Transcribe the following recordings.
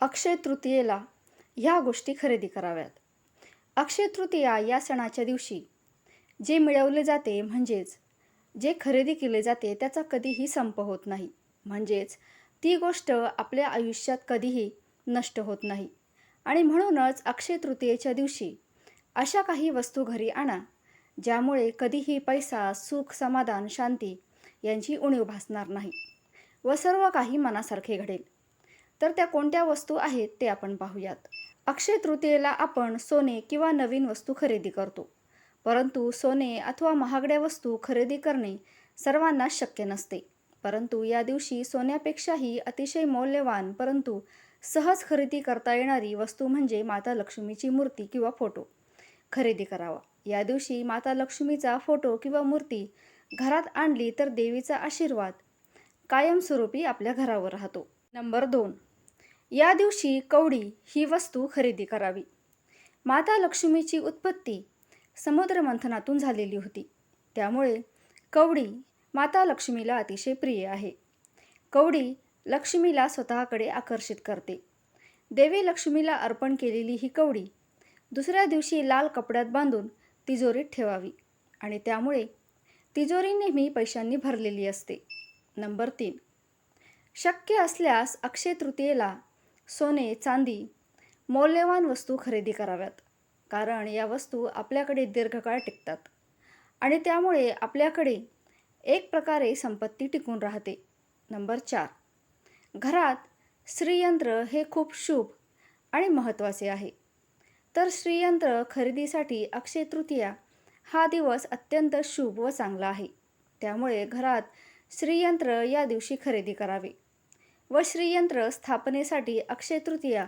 अक्षय तृतीयेला ह्या गोष्टी खरेदी कराव्यात. अक्षय तृतीया या सणाच्या दिवशी जे मिळवले जाते म्हणजेच जे खरेदी केले जाते त्याचा कधीही संप होत नाही. म्हणजेच ती गोष्ट आपल्या आयुष्यात कधीही नष्ट होत नाही. आणि म्हणूनच अक्षय तृतीयेच्या दिवशी अशा काही वस्तू घरी आणा ज्यामुळे कधीही पैसा सुख समाधान शांती यांची उणीव भासणार नाही व सर्व काही मनासारखे घडेल. तर त्या कोणत्या वस्तू आहेत ते आपण पाहूयात. अक्षय तृतीयेला आपण सोने किंवा नवीन वस्तू खरेदी करतो. परंतु सोने अथवा महागड्या वस्तू खरेदी करणे सर्वांना शक्य नसते. परंतु या दिवशी सोन्यापेक्षाही अतिशय मौल्यवान परंतु सहज खरेदी करता येणारी वस्तू म्हणजे माता लक्ष्मीची मूर्ती किंवा फोटो. खरेदी करावा. या दिवशी माता लक्ष्मीचा फोटो किंवा मूर्ती घरात आणली तर देवीचा आशीर्वाद कायमस्वरूपी आपल्या घरावर राहतो. नंबर दोन. या दिवशी कवडी ही वस्तू खरेदी करावी. माता लक्ष्मीची उत्पत्ती समुद्रमंथनातून झालेली होती. त्यामुळे कवडी माता लक्ष्मीला अतिशय प्रिय आहे. कवडी लक्ष्मीला स्वतःकडे आकर्षित करते. देवी लक्ष्मीला अर्पण केलेली ही कवडी दुसऱ्या दिवशी लाल कपड्यात बांधून तिजोरीत ठेवावी आणि त्यामुळे तिजोरी नेहमी पैशांनी भरलेली असते. नंबर तीन. शक्य असल्यास अक्षय तृतीयेला सोने चांदी मौल्यवान वस्तू खरेदी कराव्यात. कारण या वस्तू आपल्याकडे दीर्घकाळ टिकतात आणि त्यामुळे आपल्याकडे एक प्रकारे संपत्ती टिकून राहते. नंबर चार. घरात श्रीयंत्र हे खूप शुभ आणि महत्त्वाचे आहे. तर श्रीयंत्र खरेदीसाठी अक्षय तृतीया हा दिवस अत्यंत शुभ व चांगला आहे. त्यामुळे घरात श्रीयंत्र या दिवशी खरेदी करावे. व श्रीयंत्र स्थापनेसाठी अक्षय तृतीया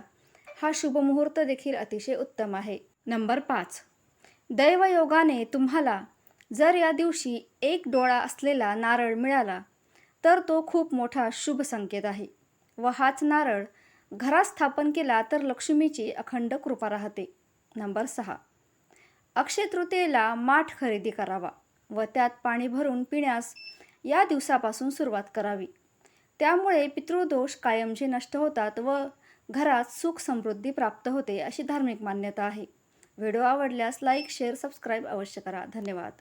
हा शुभमुहूर्त देखील अतिशय उत्तम आहे. नंबर पाच. दैवयोगाने तुम्हाला जर या दिवशी एक डोळा असलेला नारळ मिळाला तर तो खूप मोठा शुभ संकेत आहे व हाच नारळ घरात स्थापन केला तर लक्ष्मीची अखंड कृपा राहते. नंबर सहा. अक्षय तृतीयेला माठ खरेदी करावा व त्यात पाणी भरून पिण्यास या दिवसापासून सुरुवात करावी. त्यामुळे पितृदोष कायमचे नष्ट होतात व घरात सुख समृद्धी प्राप्त होते अशी धार्मिक मान्यता आहे. व्हिडिओ आवडल्यास लाईक शेअर सबस्क्राईब अवश्य करा. धन्यवाद.